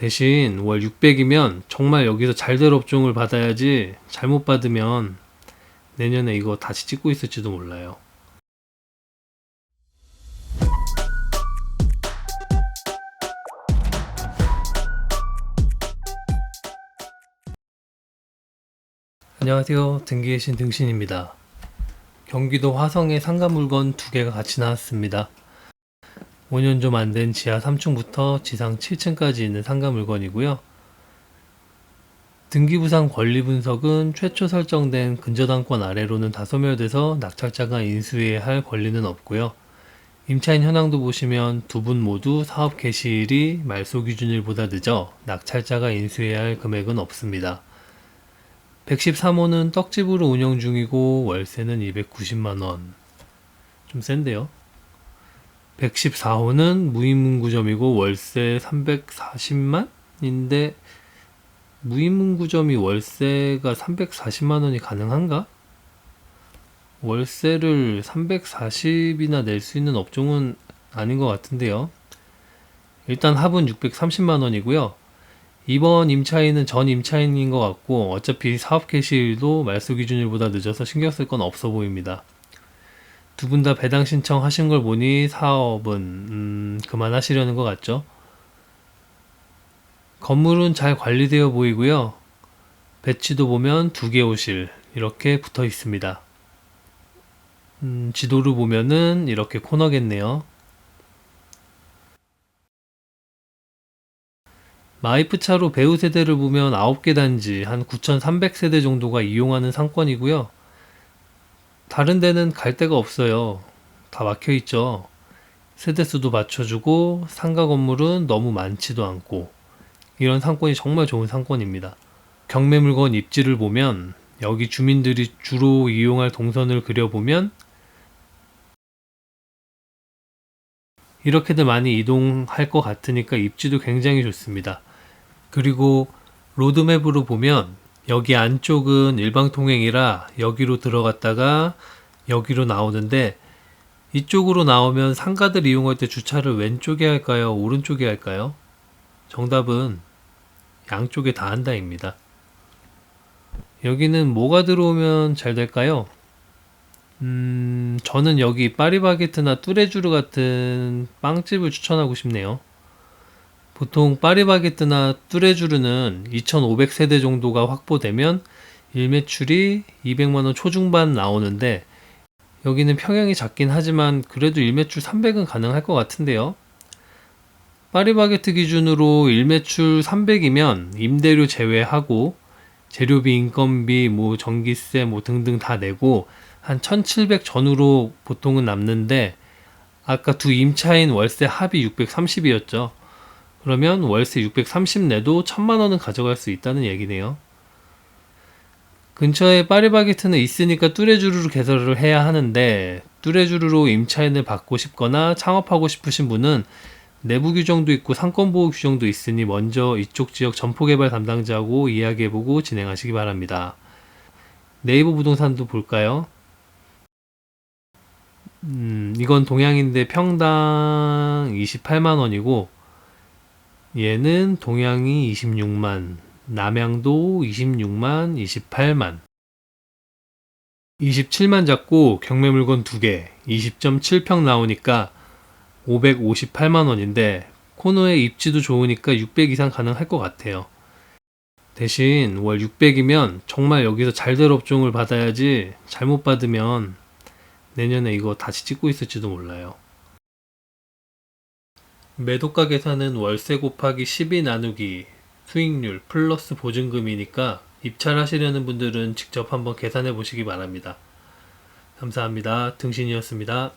대신 월 600이면 정말 여기서 잘 될 업종을 받아야지 잘못 받으면 내년에 이거 다시 찍고 있을지도 몰라요. 안녕하세요. 등기의 신 등신입니다. 경기도 화성에 상가 물건 두 개가 같이 나왔습니다. 5년 좀 안 된 지하 3층부터 지상 7층까지 있는 상가 물건이고요. 등기부상 권리 분석은 최초 설정된 근저당권 아래로는 다 소멸돼서 낙찰자가 인수해야 할 권리는 없고요. 임차인 현황도 보시면 두 분 모두 사업 개시일이 말소 기준일보다 늦어 낙찰자가 인수해야 할 금액은 없습니다. 113호는 떡집으로 운영 중이고 월세는 290만원. 좀 센데요? 114호는 무인문구점이고 월세 340만인데 무인문구점이 월세가 340만 원이 가능한가? 월세를 340이나 낼 수 있는 업종은 아닌 것 같은데요. 일단 합은 630만 원이고요. 이번 임차인은 전 임차인인 것 같고 어차피 사업 개시일도 말소 기준일보다 늦어서 신경 쓸 건 없어 보입니다. 두 분 다 배당 신청 하신 걸 보니 사업은 음, 그만하시려는 것 같죠. 건물은 잘 관리되어 보이고요. 배치도 보면 두개 호실 이렇게 붙어 있습니다. 음, 지도를 보면은 이렇게 코너겠네요. 마이프 차로 배우 세대를 보면 9개 단지 한 9,300세대 정도가 이용하는 상권이고요. 다른 데는 갈 데가 없어요. 다 막혀 있죠. 세대수도 맞춰주고 상가 건물은 너무 많지도 않고 이런 상권이 정말 좋은 상권입니다. 경매 물건 입지를 보면 여기 주민들이 주로 이용할 동선을 그려보면 이렇게들 많이 이동할 것 같으니까 입지도 굉장히 좋습니다. 그리고 로드맵으로 보면 여기 안쪽은 일방 통행이라 여기로 들어갔다가 여기로 나오는데 이쪽으로 나오면 상가들 이용할 때 주차를 왼쪽에 할까요? 오른쪽에 할까요? 정답은 양쪽에 다 한다입니다. 여기는 뭐가 들어오면 잘 될까요? 음, 저는 여기 파리바게트나 뚜레쥬르 같은 빵집을 추천하고 싶네요. 보통 파리바게뜨나 뚜레쥬르는 2,500세대 정도가 확보되면 일매출이 200만원 초중반 나오는데 여기는 평형이 작긴 하지만 그래도 일매출 300은 가능할 것 같은데요. 파리바게트 기준으로 일매출 300이면 임대료 제외하고 재료비, 인건비, 뭐 전기세 뭐 등등 다 내고 한 1700 전후로 보통은 남는데 아까 두 임차인 월세 합이 630이었죠. 그러면 월세 630 내도 1000만 원은 가져갈 수 있다는 얘기네요. 근처에 파리바게트는 있으니까 뚜레쥬르로 개설을 해야 하는데 뚜레쥬르로 임차인을 받고 싶거나 창업하고 싶으신 분은 내부 규정도 있고 상권 보호 규정도 있으니 먼저 이쪽 지역 점포 개발 담당자하고 이야기해보고 진행하시기 바랍니다. 네이버 부동산도 볼까요? 음, 이건 동양인데 평당 28만 원이고 얘는 동양이 26만, 남양도 26만, 28만. 27만 잡고 경매 물건 2개, 20.7평 나오니까 558만 원인데 코너에 입지도 좋으니까 600 이상 가능할 것 같아요. 대신 월 600이면 정말 여기서 잘 될 업종을 받아야지 잘못 받으면 내년에 이거 다시 찍고 있을지도 몰라요. 매도가 계산은 월세 곱하기 12 나누기 수익률 플러스 보증금이니까 입찰하시려는 분들은 직접 한번 계산해 보시기 바랍니다. 감사합니다. 등신이었습니다.